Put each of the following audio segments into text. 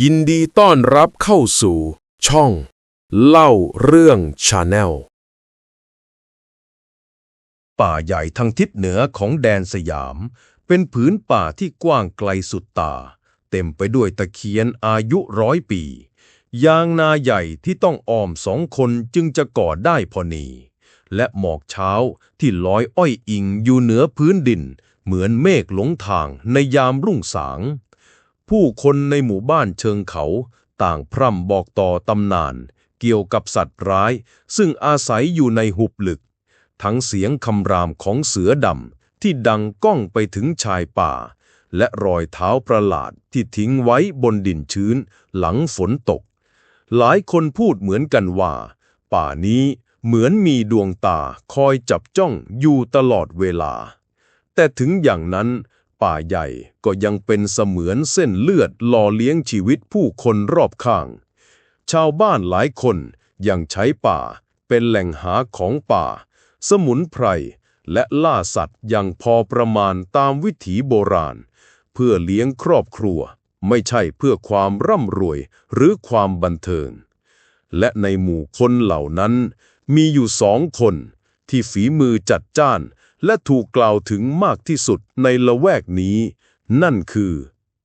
ยินดีต้อนรับเข้าสู่ ช่อง เล่าเรื่องชาแนล ป่าใหญ่ทางทิศเหนือของแดนสยาม เป็นผืนป่าที่กว้างไกลสุดตา เต็มไปด้วยตะเคียนอายุร้อยปี ยางนาใหญ่ที่ต้องอ้อมสองคนจึงจะก่อได้พอนีและหมอกเช้าที่ลอยอ้อยอิงอยู่เหนือพื้นดิน เหมือนเมฆหลงทางในยามรุ่งสาง ผู้คนในหมู่บ้านเชิงเขาต่างพร่ำบอกต่อตำนาน เกี่ยวกับสัตว์ร้าย ซึ่งอาศัยอยู่ในหุบลึก ทั้งเสียงคำรามของเสือดำที่ดังก้องไปถึงชายป่า และรอยเท้าประหลาดที่ทิ้งไว้บนดินชื้น หลังฝนตก หลายคนพูดเหมือนกันว่า ป่านี้เหมือนมีดวงตาคอยจับจ้องอยู่ตลอดเวลา แต่ถึงอย่างนั้น ป่าใหญ่ก็ยังเป็นเสมือนเส้นเลือดหล่อเลี้ยงชีวิตผู้คนรอบข้าง ชาวบ้านหลายคนยังใช้ป่าเป็นแหล่งหาของป่า สมุนไพร และล่าสัตว์อย่างพอประมาณตามวิถีโบราณ เพื่อเลี้ยงครอบครัว ไม่ใช่เพื่อความร่ำรวยหรือความบันเทิง และในหมู่คนเหล่านั้น มีอยู่สองคนที่ฝีมือจัดจ้าน และถูกกล่าวถึงมากที่สุดในละแวกนี้ นั่นคือ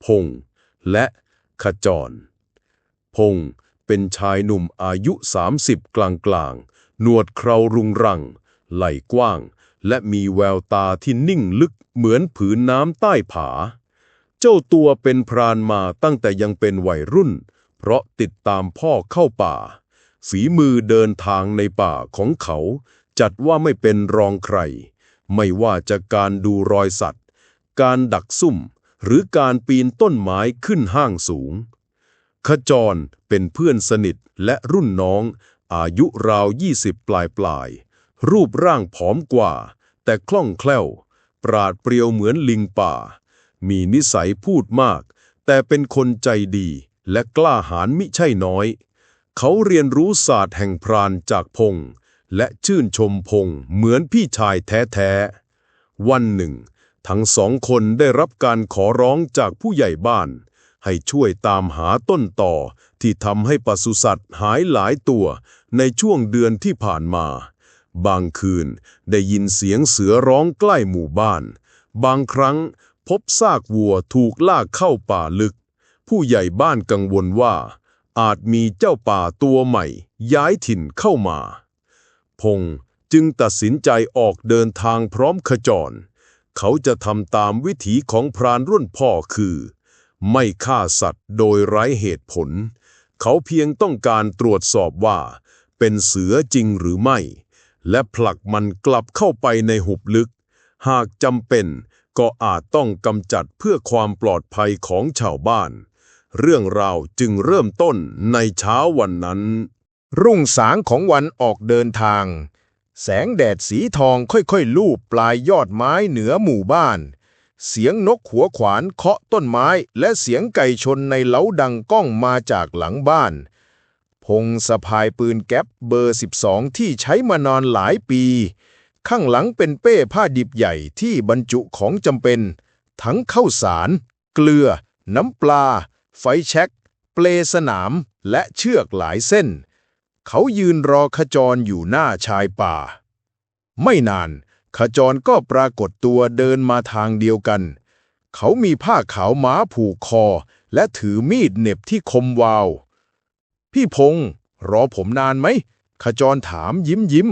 พงษ์และขจร พงษ์เป็นชายหนุ่มอายุ 30 กลางกลางหนวดเครารุงรัง ไหล่กว้าง และมีแววตาที่นิ่งลึกเหมือนผืนน้ำใต้ผา เจ้าตัวเป็นพรานมาตั้งแต่ยังเป็นวัยรุ่น เพราะติดตามพ่อเข้าป่า ฝีมือเดินทางในป่าของเขา จัดว่าไม่เป็นรองใคร ไม่ว่าจะการดูรอยสัตว์ การดักซุ่ม หรือการปีนต้นไม้ขึ้นห้างสูง ขจรเป็นเพื่อนสนิทและรุ่นน้อง อายุราวยี่สิบปลายปลายๆรูปร่างผอมกว่า แต่คล่องแคล่ว ปราดเปรียวเหมือนลิงป่า มีนิสัยพูดมาก แต่เป็นคนใจดีและกล้าหาญมิใช่น้อย เขาเรียนรู้ศาสตร์แห่งพรานจากพงษ์ และชื่นชมพงษ์เหมือนพี่ชายแท้ๆ วันหนึ่ง ทั้งสองคนได้รับการขอร้องจากผู้ใหญ่บ้าน ให้ช่วยตามหาต้นต่อที่ทำให้ปศุสัตว์หายหลายตัวในช่วงเดือนที่ผ่านมา บางคืนได้ยินเสียงเสือร้องใกล้หมู่บ้าน บางครั้งพบซากวัวถูกลากเข้าป่าลึก ผู้ใหญ่บ้านกังวลว่า อาจมีเจ้าป่าตัวใหม่ ย้ายถิ่นเข้ามา พงษ์จึงตัดสินใจออกเดินทางพร้อมขจร เขาจะทำตามวิถีของพรานรุ่นพ่อคือ ไม่ฆ่าสัตว์โดยไร้เหตุผล เขาเพียงต้องการตรวจสอบว่า เป็นเสือจริงหรือไม่ และผลักมันกลับเข้าไปในหุบลึก หากจำเป็นก็อาจต้องกำจัดเพื่อความปลอดภัยของชาวบ้าน เรื่องราวจึงเริ่มต้นในเช้าวันนั้น รุ่งสางของวันออกเดินทาง แสงแดดสีทองค่อยๆ ลูบปลายยอดไม้เหนือหมู่บ้าน เสียงนกหัวขวานเคาะต้นไม้และเสียงไก่ชนในเล้าดังก้องมาจากหลังบ้าน พงสะพายปืนแก๊ปเบอร์ 12 ที่ใช้มานานหลายปี ข้างหลังเป็นเป้ผ้าดิบใหญ่ที่บรรจุของจำเป็น ทั้งข้าวสาร เกลือ น้ำปลา ไฟแช็กเปลสนามและเชือกหลายเส้น เขายืนรอขจรอยู่หน้าชายป่า ไม่นาน ขจรก็ปรากฏตัวเดินมาทางเดียวกัน เขามีผ้าขาวม้าผูกคอ และถือมีดเหน็บที่คมวาว พี่พงษ์รอผมนานไหม ขจรถามยิ้มยิ้ม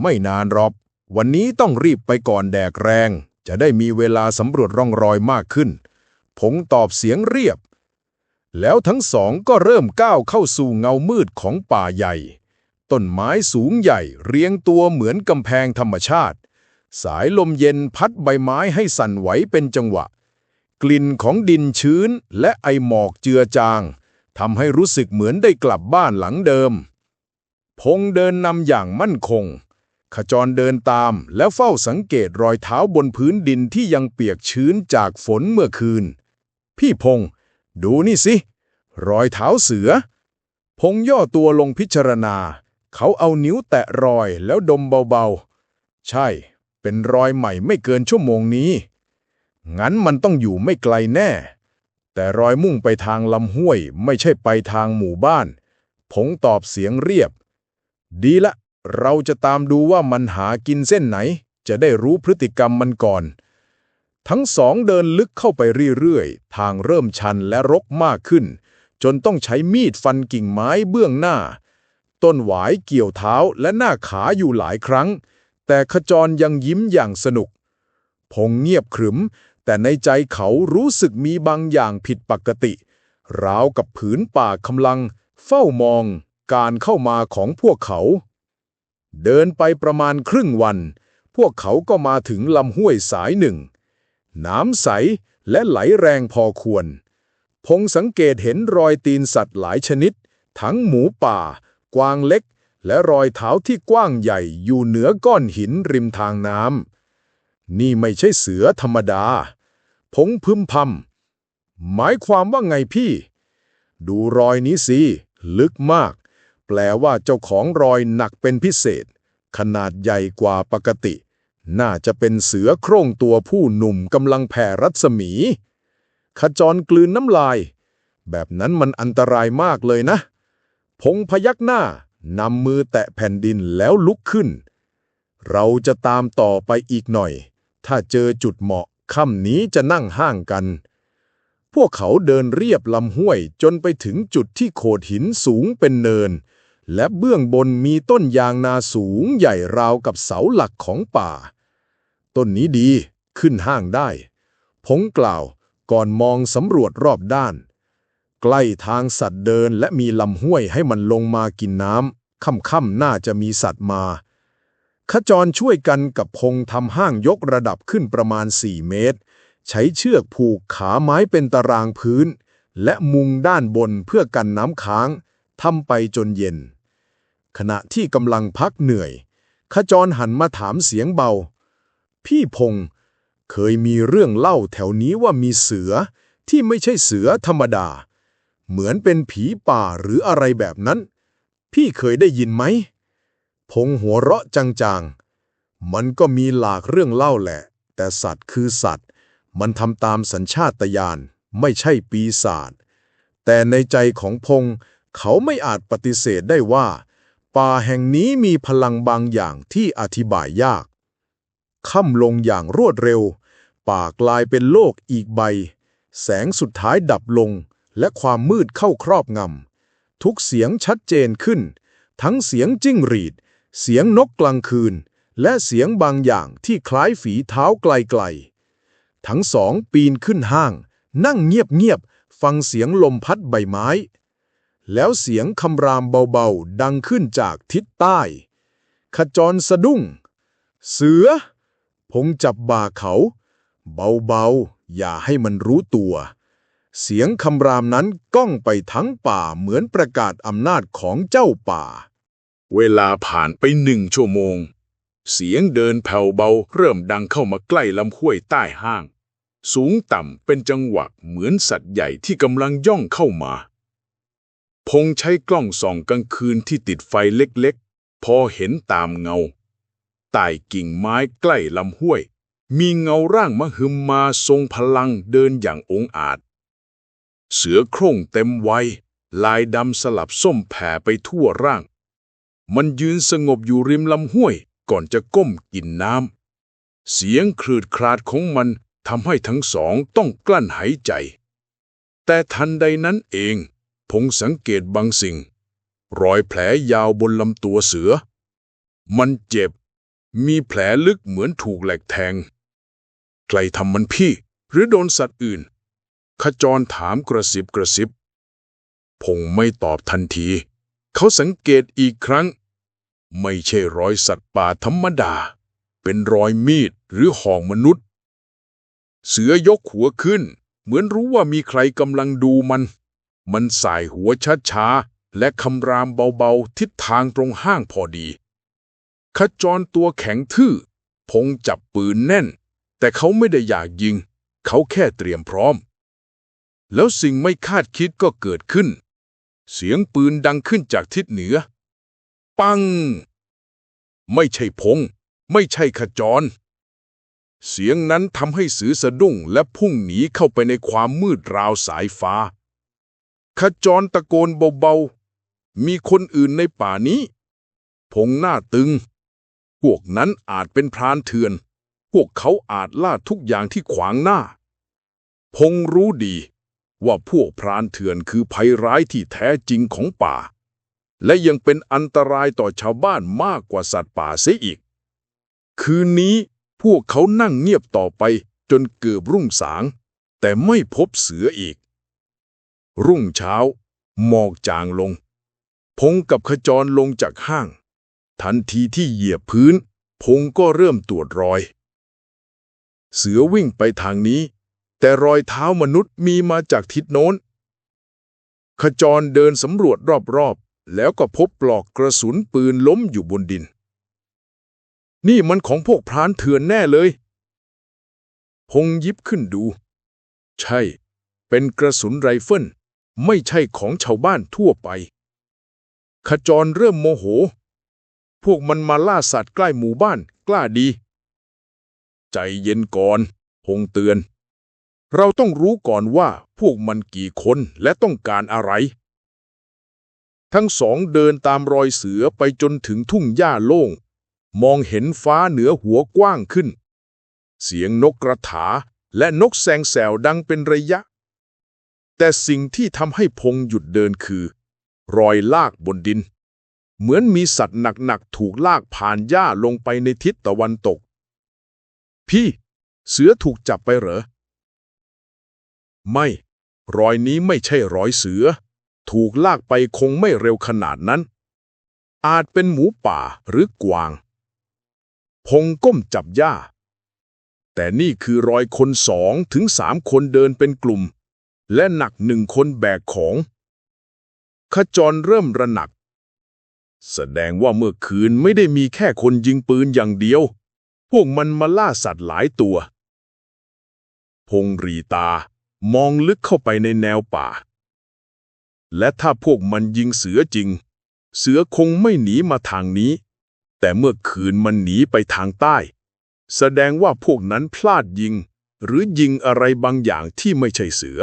ไม่นานหรอก วันนี้ต้องรีบไปก่อนแดกแรง จะได้มีเวลาสำรวจร่องรอยมากขึ้น พงษ์ตอบเสียงเรียบ แล้วทั้งสองก็เริ่มก้าวเข้าสู่เงามืดของป่าใหญ่ ต้นไม้สูงใหญ่เรียงตัวเหมือนกำแพงธรรมชาติ สายลมเย็นพัดใบไม้ให้สั่นไหวเป็นจังหวะ กลิ่นของดินชื้นและไอหมอกเจือจางทำให้รู้สึกเหมือนได้กลับบ้านหลังเดิม พงษ์เดินนำอย่างมั่นคง ขจรเดินตามแล้วเฝ้าสังเกตรอยเท้าบนพื้นดินที่ยังเปียกชื้นจากฝนเมื่อคืน พี่พงษ์ ดูนี่สิ รอยเท้าเสือ พงษ์ย่อตัวลงพิจารณา เขาเอานิ้วแตะรอยแล้วดมเบาๆ ใช่ เป็นรอยใหม่ไม่เกินชั่วโมงนี้ งั้นมันต้องอยู่ไม่ไกลแน่ แต่รอยมุ่งไปทางลำห้วยไม่ใช่ไปทางหมู่บ้านผงตอบเสียงเรียบ ดีละ เราจะตามดูว่ามันหากินเส้นไหน จะได้รู้พฤติกรรมมันก่อน ทั้งสองเดินลึกเข้าไปเรื่อยๆ ทางเริ่มชันและรกมากขึ้น จนต้องใช้มีดฟันกิ่งไม้เบื้องหน้า ต้นหวายเกี่ยวเท้าและหน้าขาอยู่หลายครั้ง แต่ขจรยังยิ้มอย่างสนุก พงเงียบขรึม แต่ในใจเขารู้สึกมีบางอย่างผิดปกติ ราวกับผืนป่ากำลัง เฝ้ามอง การเข้ามาของพวกเขา เดินไปประมาณครึ่งวัน พวกเขาก็มาถึงลำห้วยสายหนึ่ง น้ำใสและไหลแรงพอควร พงสังเกตเห็นรอยตีนสัตว์หลายชนิด ทั้งหมูป่า กวางเล็ก และรอยเท้าที่กว้างใหญ่อยู่เหนือก้อนหินริมทางน้ำนี่ไม่ใช่เสือธรรมดา พงพึมพำหมายความว่าไงพี่ ดูรอยนี้สิ ลึกมาก แปลว่าเจ้าของรอยหนักเป็นพิเศษ ขนาดใหญ่กว่าปกติ น่าจะเป็นเสือโคร่งตัวผู้หนุ่มกำลังแผ่รัศมี ขจรกลืนน้ำลาย แบบนั้นมันอันตรายมากเลยนะ พงพยักหน้านำมือแตะแผ่นดินแล้วลุกขึ้น เราจะตามต่อไปอีกหน่อย ถ้าเจอจุดเหมาะค่ำนี้จะนั่งห้างกัน พวกเขาเดินเรียบลำห้วยจนไปถึงจุดที่โขดหินสูงเป็นเนิน และเบื้องบนมีต้นยางนาสูงใหญ่ราวกับเสาหลักของป่า ต้นนี้ดี ขึ้นห้างได้พงกล่าวก่อนมองสำรวจรอบด้าน ใกล้ทางสัตว์เดินและมีลำห้วยให้มันลงมากินน้ำค่ำๆน่าจะมีสัตว์มา ขจรช่วยกันกับพงทำห้างยกระดับขึ้นประมาณ 4 เมตร ใช้เชือกผูกขาไม้เป็นตารางพื้น และมุงด้านบนเพื่อกันน้ำค้างทำไปจนเย็น ขณะที่กำลังพักเหนื่อย ขจรหันมาถามเสียงเบา พี่พงษ์เคยมีเรื่องเล่าแถวนี้ว่ามีเสือที่ไม่ใช่เสือธรรมดา เหมือนเป็นผีป่าหรืออะไรแบบนั้น พี่เคยได้ยินไหม พงหัวเราะจางๆ มันก็มีหลากเรื่องเล่าแหละ แต่สัตว์คือสัตว์ มันทำตามสัญชาตญาณไม่ใช่ปีศาจแต่ในใจของพงเขาไม่อาจปฏิเสธได้ว่า ป่าแห่งนี้มีพลังบางอย่างที่อธิบายยาก ค่ำลงอย่างรวดเร็ว ป่ากลายเป็นโลกอีกใบ แสงสุดท้ายดับลง และความมืดเข้าครอบงำ ทุกเสียงชัดเจนขึ้น ทั้งเสียงจิ้งหรีด เสียงนกกลางคืน และเสียงบางอย่างที่คล้ายฝีเท้าไกลๆ ทั้งสองปีนขึ้นห้าง นั่งเงียบๆ ฟังเสียงลมพัดใบไม้ แล้วเสียงคำรามเบาๆ ดังขึ้นจากทิศใต้ขจรสะดุ้ง เสือ พงจับบ่าเขา เบาๆ อย่าให้มันรู้ตัว เสียงคำรามนั้นก้องไปทั้งป่าเหมือนประกาศอำนาจของเจ้าป่า เวลาผ่านไปหนึ่งชั่วโมง เสียงเดินแผ่วเบาเริ่มดังเข้ามาใกล้ลำห้วยใต้ห้าง สูงต่ำเป็นจังหวะเหมือนสัตว์ใหญ่ที่กำลังย่องเข้ามา พงใช้กล้องส่องกลางคืนที่ติดไฟเล็กๆ พอเห็นตามเงา ใต้กิ่งไม้ใกล้ลำห้วย มีเงาร่างมหึมมาทรงพลังเดินอย่างองอาจ เสือโคร่งเต็มวัย ลายดำสลับส้มแผ่ไปทั่วร่าง มันยืนสงบอยู่ริมลำห้วย ก่อนจะก้มกินน้ำ เสียงคลืดคลาดของมันทำให้ทั้งสองต้องกลั้นหายใจ แต่ทันใดนั้นเองพงสังเกตบางสิ่ง รอยแผลยาวบนลำตัวเสือ มันเจ็บ มีแผลลึกเหมือนถูกแหลกแทง ใครทำมันพี่ หรือโดนสัตว์อื่น ขจรถามกระซิบกระซิบ พงไม่ตอบทันที เขาสังเกตอีกครั้ง ไม่ใช่รอยสัตว์ป่าธรรมดา เป็นรอยมีดหรือห่องมนุษย์ เสือยกหัวขึ้น เหมือนรู้ว่ามีใครกำลังดูมัน มันสายหัวช้าๆและคำรามเบาๆทิศทางตรงห้างพอดี ขจรตัวแข็งทื่อ พงจับปืนแน่น แต่เขาไม่ได้อยากยิง เขาแค่เตรียมพร้อม แล้วสิ่งไม่คาดคิดก็เกิดขึ้น เสียงปืนดังขึ้นจากทิศเหนือ ปัง ไม่ใช่พง ไม่ใช่ขจร เสียงนั้นทำให้สือสะดุ้งและพุ่งหนีเข้าไปในความมืดราวสายฟ้า ขจรตะโกนเบาๆ มีคนอื่นในป่านี้ พงหน้าตึง พวกนั้นอาจเป็นพรานเถื่อน พวกเขาอาจล่าทุกอย่างที่ขวางหน้า พงรู้ดี ว่าพวกพรานเถื่อนคือภัยร้ายที่แท้จริงของป่า และยังเป็นอันตรายต่อชาวบ้านมากกว่าสัตว์ป่าเสียอีก คืนนี้พวกเขานั่งเงียบต่อไปจนเกือบรุ่งสาง แต่ไม่พบเสืออีก รุ่งเช้า หมอกจางลง พงกับขจรลงจากห้าง ทันทีที่เหยียบพื้น พงก็เริ่มตรวจรอย เสือวิ่งไปทางนี้ แต่รอยเท้ามนุษย์มีมาจากทิศโน้น ขจรเดินสำรวจรอบๆ แล้วก็พบปลอกกระสุนปืนล้มอยู่บนดิน นี่มันของพวกพรานเถื่อนแน่เลย พงยิบขึ้นดู ใช่ เป็นกระสุนไรเฟิลไม่ใช่ของชาวบ้านทั่วไป ขจรเริ่มโมโห พวกมันมาล่าสัตว์ใกล้หมู่บ้านกล้าดี ใจเย็นก่อนพงเตือน เราต้องรู้ก่อนว่าพวกมันกี่คนและต้องการอะไร ทั้งสองเดินตามรอยเสือไปจนถึงทุ่งหญ้าโล่ง มองเห็นฟ้าเหนือหัวกว้างขึ้น เสียงนกกระถาและนกแซงแซวดังเป็นระยะ แต่สิ่งที่ทำให้พงหยุดเดินคือ รอยลากบนดิน เหมือนมีสัตว์หนักๆถูกลากผ่านหญ้าลงไปในทิศตะวันตก พี่ เสือถูกจับไปเหรอ ไม่ รอยนี้ไม่ใช่รอยเสือ ถูกลากไปคงไม่เร็วขนาดนั้น อาจเป็นหมูป่าหรือกวาง พงก้มจับหญ้า แต่นี่คือรอยคนสองถึงสามคนเดินเป็นกลุ่ม และหนักหนึ่งคนแบกของขจรเริ่มระหนัก แสดงว่าเมื่อคืนไม่ได้มีแค่คนยิงปืนอย่างเดียว พวกมันมาล่าสัตว์หลายตัว พงรีตามองลึกเข้าไปในแนวป่า และถ้าพวกมันยิงเสือจริง เสือคงไม่หนีมาทางนี้ แต่เมื่อคืนมันหนีไปทางใต้ แสดงว่าพวกนั้นพลาดยิง หรือยิงอะไรบางอย่างที่ไม่ใช่เสือ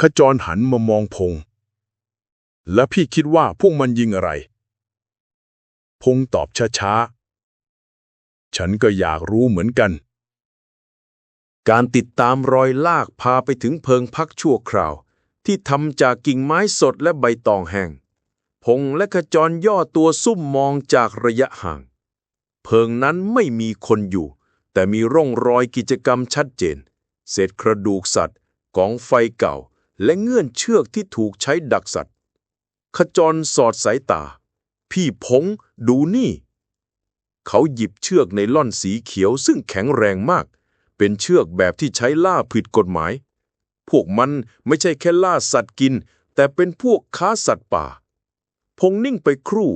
ขจรหันมามองพง และพี่คิดว่าพวกมันยิงอะไร พงตอบช้าๆ ฉันก็อยากรู้เหมือนกัน การติดตามรอยลากพาไปถึงเพิงพักชั่วคราว ที่ทำจากกิ่งไม้สดและใบตองแห้ง พงและขจรย่อตัวซุ่มมองจากระยะห่าง เพิงนั้นไม่มีคนอยู่ แต่มีร่องรอยกิจกรรมชัดเจน เศษกระดูกสัตว์กองไฟเก่า และเงื่อนเชือกที่ถูกใช้ดักสัตว์ ขจรสอดสายตา พี่พงดูนี่ เขาหยิบเชือกในล่อนสีเขียวซึ่งแข็งแรงมาก เป็นเชือกแบบที่ใช้ล่าผิดกฎหมาย พวกมันไม่ใช่แค่ล่าสัตว์กิน แต่เป็นพวกค้าสัตว์ป่า พงนิ่งไปครู่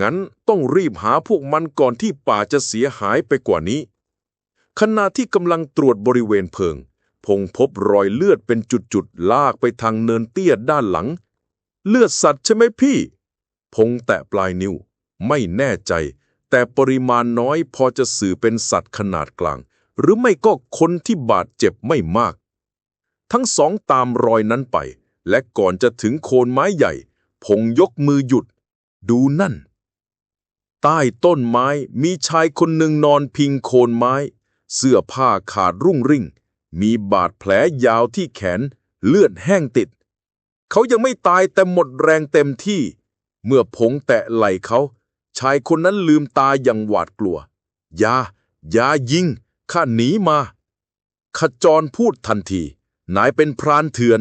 งั้นต้องรีบหาพวกมันก่อนที่ป่าจะเสียหายไปกว่านี้ ขณะที่กำลังตรวจบริเวณเพิง พงพบรอยเลือดเป็นจุดๆลากไปทางเนินเตี้ยด้านหลัง เลือดสัตว์ใช่ไหมพี่ พงแตะปลายนิ้ว ไม่แน่ใจ แต่ปริมาณน้อยพอจะสื่อเป็นสัตว์ขนาดกลาง หรือไม่ก็คนที่บาดเจ็บไม่มาก ทั้งสองตามรอยนั้นไป และก่อนจะถึงโคนไม้ใหญ่ พงยกมือหยุด ดูนั่น ใต้ต้นไม้มีชายคนหนึ่งนอนพิงโคนไม้ เสื้อผ้าขาดรุ่งริ่ง มีบาดแผลยาวที่แขน เลือดแห้งติด เขายังไม่ตายแต่หมดแรงเต็มที่ เมื่อพงแตะไหล่เขา ชายคนนั้นลืมตาอย่างหวาดกลัว ยายายิง ข้าหนีมา ขจรพูดทันที นายเป็นพรานเถื่อน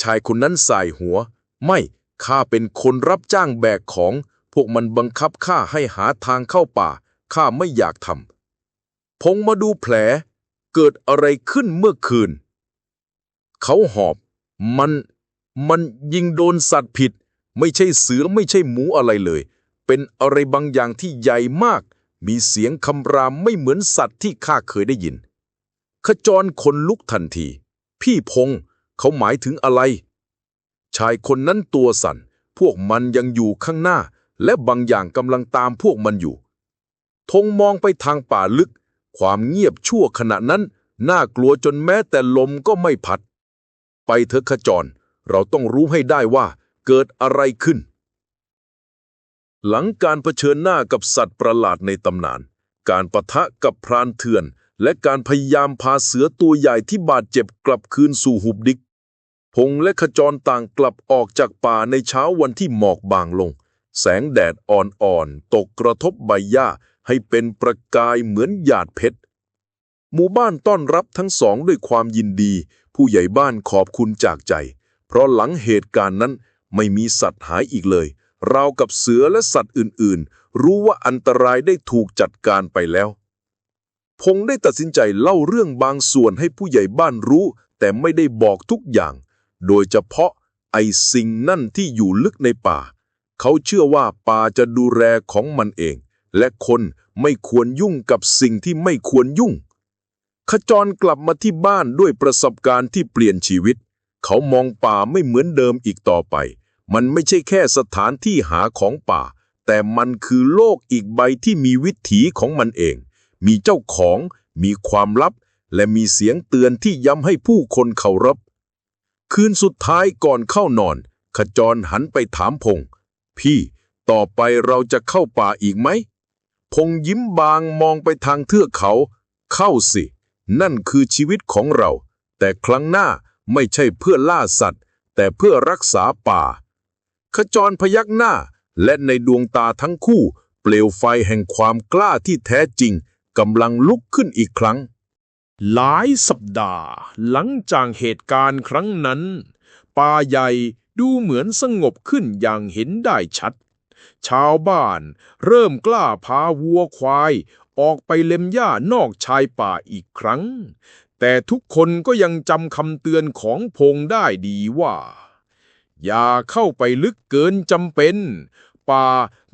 ชายคนนั้นสายหัว ไม่ข้าเป็นคนรับจ้างแบกของ พวกมันบังคับข้าให้หาทางเข้าป่า ข้าไม่อยากทำพงมาดูแผล เกิดอะไรขึ้นเมื่อคืน เขาหอบ มัน มันยิงโดนสัตว์ผิด ไม่ใช่เสือไม่ใช่หมูอะไรเลย เป็นอะไรบางอย่างที่ใหญ่มาก มีเสียงคำรามไม่เหมือนสัตว์ที่ข้าเคยได้ยิน ขจรคนลุกทันที พี่พงษ์เขาหมายถึงอะไร ชายคนนั้นตัวสั่น พวกมันยังอยู่ข้างหน้า และบางอย่างกำลังตามพวกมันอยู่ธงมองไปทางป่าลึก ความเงียบชั่วขณะนั้น น่ากลัวจนแม้แต่ลมก็ไม่พัด ไปเถอะขจร เราต้องรู้ให้ได้ว่าเกิดอะไรขึ้น หลังการเผชิญหน้ากับสัตว์ประหลาดในตำนาน การปะทะกับพรานเถื่อน และการพยายามพาเสือตัวใหญ่ที่บาดเจ็บกลับคืนสู่หุบดิก พงและขจรต่างกลับออกจากป่าในเช้าวันที่หมอกบางลง แสงแดดอ่อนๆตกกระทบใบหญ้าให้เป็นประกายเหมือนหยาดเพชรหมู่บ้านต้อนรับทั้งสองด้วยความยินดี ผู้ใหญ่บ้านขอบคุณจากใจ เพราะหลังเหตุการณ์นั้นไม่มีสัตว์หายอีกเลยเรากับเสือและสัตว์อื่นๆ รู้ว่าอันตรายได้ถูกจัดการไปแล้ว พงได้ตัดสินใจเล่าเรื่องบางส่วนให้ผู้ใหญ่บ้านรู้ แต่ไม่ได้บอกทุกอย่าง โดยเฉพาะไอ้สิ่งนั่นที่อยู่ลึกในป่า เขาเชื่อว่าป่าจะดูแลของมันเอง และคนไม่ควรยุ่งกับสิ่งที่ไม่ควรยุ่ง ขจรกลับมาที่บ้านด้วยประสบการณ์ที่เปลี่ยนชีวิต เขามองป่าไม่เหมือนเดิมอีกต่อไป มันไม่ใช่แค่สถานที่หาของป่า แต่มันคือโลกอีกใบที่มีวิถีของมันเอง มีเจ้าของ มีความลับ และมีเสียงเตือนที่ย้ำให้ผู้คนเคารพ คืนสุดท้ายก่อนเข้านอน ขจรหันไปถามพง พี่ต่อไปเราจะเข้าป่าอีกไหม พงยิ้มบางมองไปทางเทือกเขา เข้าสิ นั่นคือชีวิตของเรา แต่ครั้งหน้า ไม่ใช่เพื่อล่าสัตว์ แต่เพื่อรักษาป่า ขจรพยักหน้า และในดวงตาทั้งคู่ เปลวไฟแห่งความกล้าที่แท้จริงกำลังลุกขึ้นอีกครั้ง หลายสัปดาห์ หลังจากเหตุการณ์ครั้งนั้น ป่าใหญ่ดูเหมือนสงบขึ้นอย่างเห็นได้ชัด ชาวบ้านเริ่มกล้าพาวัวควายออกไปเล็มหญ้านอกชายป่าอีกครั้ง แต่ทุกคนก็ยังจำคำเตือนของพงได้ดีว่า อย่าเข้าไปลึกเกินจำเป็น ป่า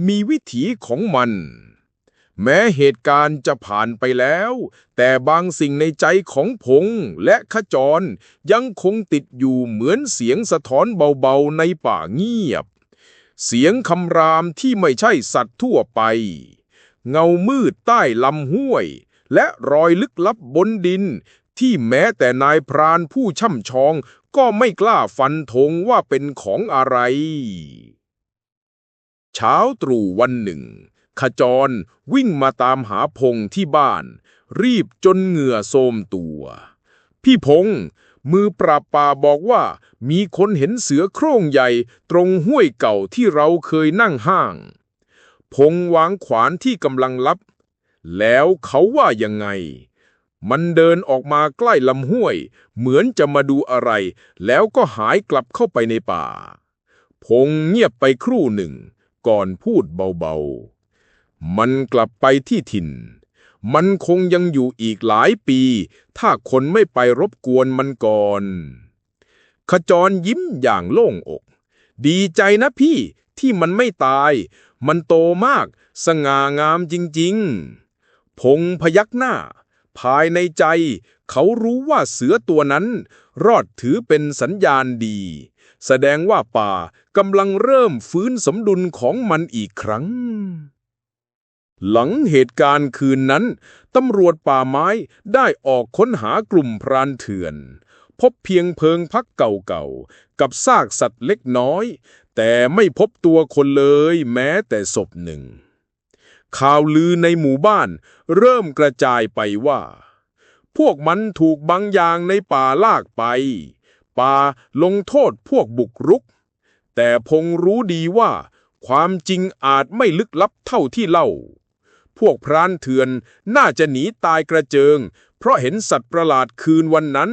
มีวิถีของมัน แม้เหตุการณ์จะผ่านไปแล้ว แต่บางสิ่งในใจของพงและขจรยังคงติดอยู่เหมือนเสียงสะท้อนเบาๆในป่าเงียบ เสียงคำรามที่ไม่ใช่สัตว์ทั่วไป เงามืดใต้ลำห้วยและรอยลึกลับบนดิน ที่แม้แต่นายพรานผู้ช่ำชอง ก็ไม่กล้าฟันธงว่าเป็นของอะไร เช้าตรู่วันหนึ่ง ขจรวิ่งมาตามหาพงที่บ้าน รีบจนเหงื่อโทมตัว พี่พงมือปราบป่าบอกว่ามีคนเห็นเสือโคร่งใหญ่ตรงห้วยเก่าที่เราเคยนั่งห้าง พงวางขวานที่กำลังลับ แล้วเขาว่ายังไง มันเดินออกมาใกล้ลำห้วย เหมือนจะมาดูอะไร แล้วก็หายกลับเข้าไปในป่า พงเงียบไปครู่หนึ่ง ก่อนพูดเบาๆ มันกลับไปที่ถิ่น มันคงยังอยู่อีกหลายปี ถ้าคนไม่ไปรบกวนมันก่อน ขจรยิ้มอย่างโล่งอก ดีใจนะพี่ที่มันไม่ตาย มันโตมาก สง่างามจริง ๆ พงพยักหน้า ภายในใจ เขารู้ว่าเสือตัวนั้น รอดถือเป็นสัญญาณดี แสดงว่าป่ากำลังเริ่มฟื้นสมดุลของมันอีกครั้ง หลังเหตุการณ์คืนนั้นตำรวจป่าไม้ได้ออกค้นหากลุ่มพรานเถื่อน พบเพียงเพิงพักเก่าๆ กับซากสัตว์เล็กน้อย แต่ไม่พบตัวคนเลยแม้แต่ศพหนึ่ง ข่าวลือในหมู่บ้าน เริ่มกระจายไปว่า พวกมันถูกบางอย่างในป่าลากไป ป่าลงโทษพวกบุกรุก แต่พงรู้ดีว่า ความจริงอาจไม่ลึกลับเท่าที่เล่า พวกพรานเถื่อนน่าจะหนีตายกระเจิง เพราะเห็นสัตว์ประหลาดคืนวันนั้น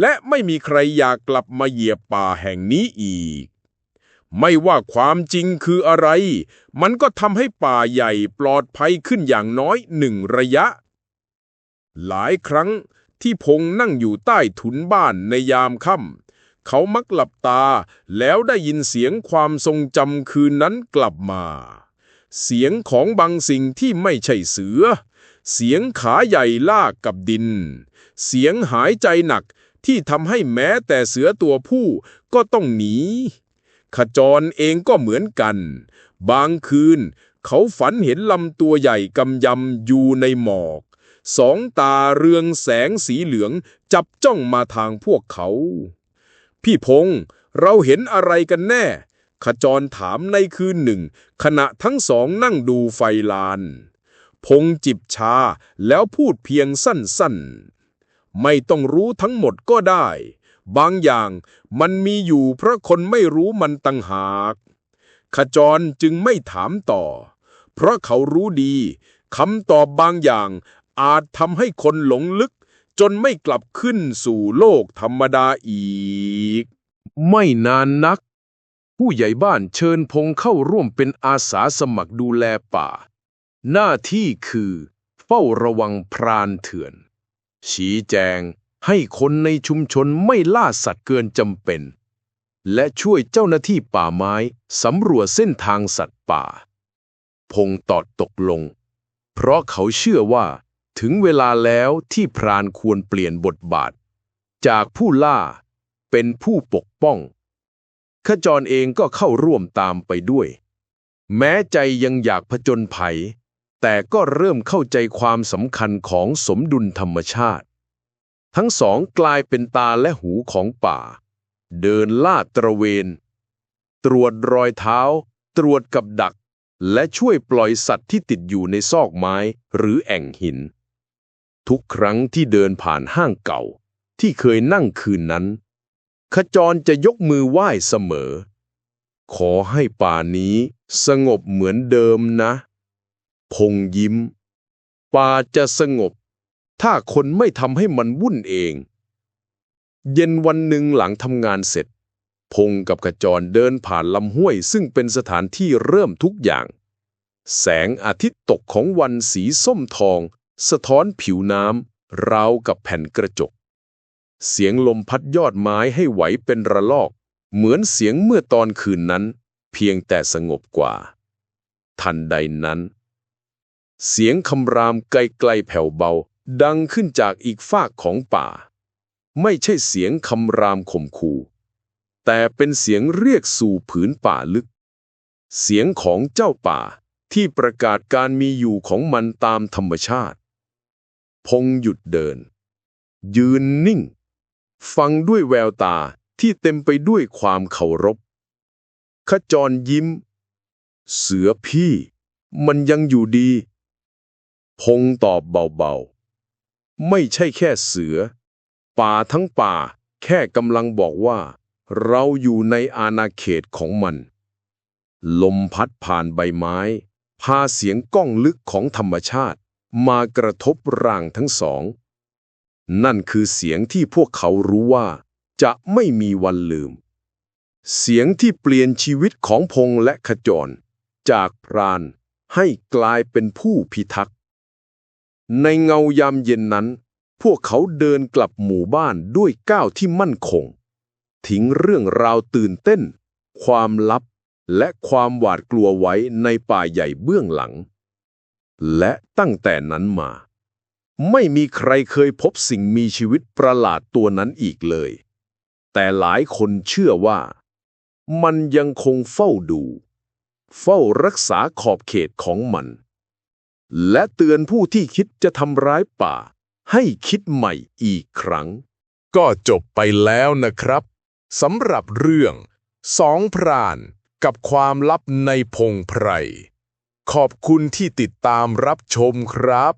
และไม่มีใครอยากกลับมาเหยียบป่าแห่งนี้อีก ไม่ว่าความจริงคืออะไร มันก็ทำให้ป่าใหญ่ปลอดภัยขึ้นอย่างน้อยหนึ่งระยะ หลายครั้งที่พงนั่งอยู่ใต้ถุนบ้านในยามค่ำเขามักหลับตาแล้วได้ยินเสียงความทรงจำคืนนั้นกลับมา เสียงของบางสิ่งที่ไม่ใช่เสือ เสียงขาใหญ่ลากกับดิน เสียงหายใจหนักที่ทำให้แม้แต่เสือตัวผู้ก็ต้องหนี ขจรเองก็เหมือนกัน บางคืน เขาฝันเห็นลำตัวใหญ่กำยำอยู่ในหมอก สองตาเรืองแสงสีเหลืองจับจ้องมาทางพวกเขา พี่พงษ์เราเห็นอะไรกันแน่ ขจรถามในคืนหนึ่ง ขณะทั้งสองนั่งดูไฟลาน พงษ์จิบชาแล้วพูดเพียงสั้นๆ ไม่ต้องรู้ทั้งหมดก็ได้ บางอย่างมันมีอยู่เพราะคนไม่รู้มันตั้งหาก ขจรจึงไม่ถามต่อ เพราะเขารู้ดีคำตอบบางอย่างอาจทำให้คนหลงลึก จนไม่กลับขึ้นสู่โลกธรรมดาอีก ไม่นานนัก ผู้ใหญ่บ้านเชิญพงเข้าร่วมเป็นอาสาสมัครดูแลป่า หน้าที่คือ เฝ้าระวังพรานเถื่อน ชี้แจง ให้คนในชุมชนไม่ล่าสัตว์เกินจำเป็น และช่วยเจ้าหน้าที่ป่าไม้สำรวจเส้นทางสัตว์ป่า พงตอดตกลง เพราะเขาเชื่อว่า ถึงเวลาแล้วที่พรานควรเปลี่ยนบทบาท จากผู้ล่าเป็นผู้ปกป้อง ขจรเองก็เข้าร่วมตามไปด้วย แม้ใจยังอยากผจญภัย แต่ก็เริ่มเข้าใจความสำคัญของสมดุลธรรมชาติ ทั้งสองกลายเป็นตาและหูของป่า เดินลาดตระเวน ตรวจรอยเท้า ตรวจกับดัก และช่วยปล่อยสัตว์ที่ติดอยู่ในซอกไม้หรือแอ่งหิน ทุกครั้งที่เดินผ่านห้างเก่า ที่เคยนั่งคืนนั้น ขจรจะยกมือไหว้เสมอ ขอให้ป่านี้สงบเหมือนเดิมนะ พงยิ้ม ป่าจะสงบ ถ้าคนไม่ทำให้มันวุ่นเอง เย็นวันหนึ่งหลังทำงานเสร็จ พงกับขจรเดินผ่านลำห้วย ซึ่งเป็นสถานที่เริ่มทุกอย่าง แสงอาทิตย์ตกของวันสีส้มทอง สะท้อนผิวน้ำราวกับแผ่นกระจก เสียงลมพัดยอดไม้ให้ไหวเป็นระลอก เหมือนเสียงเมื่อตอนคืนนั้น เพียงแต่สงบกว่า ทันใดนั้น เสียงคำรามไกลๆแผ่วเบา ดังขึ้นจากอีกฝากของป่า ไม่ใช่เสียงคำรามข่มขู่แต่เป็นเสียงเรียกสู่ผืนป่าลึก เสียงของเจ้าป่าที่ประกาศการมีอยู่ของมันตามธรรมชาติ พงหยุดเดิน ยืนนิ่ง ฟังด้วยแววตาที่เต็มไปด้วยความเคารพ ขจรยิ้ม เสือพี่ มันยังอยู่ดี พงตอบเบาๆ ไม่ใช่แค่เสือ ป่าทั้งป่า แค่กำลังบอกว่า เราอยู่ในอาณาเขตของมัน ลมพัดผ่านใบไม้ พาเสียงก้องลึกของธรรมชาติ มากระทบร่างทั้งสอง นั่นคือเสียงที่พวกเขารู้ว่า จะไม่มีวันลืม เสียงที่เปลี่ยนชีวิตของพงและขจร จากพรานให้กลายเป็นผู้พิทักษ์ ในเงายามเย็นนั้น พวกเขาเดินกลับหมู่บ้านด้วยก้าวที่มั่นคง ทิ้งเรื่องราวตื่นเต้น ความลับ และความหวาดกลัวไว้ในป่าใหญ่เบื้องหลัง และตั้งแต่นั้นมา ไม่มีใครเคยพบสิ่งมีชีวิตประหลาดตัวนั้นอีกเลย แต่หลายคนเชื่อว่า มันยังคงเฝ้าดู เฝ้ารักษาขอบเขตของมัน และเตือนผู้ที่คิดจะทำร้ายป่า ให้คิดใหม่อีกครั้ง ก็จบไปแล้วนะครับสำหรับเรื่องสองพรานกับความลับในพงไพร ขอบคุณที่ติดตามรับชมครับ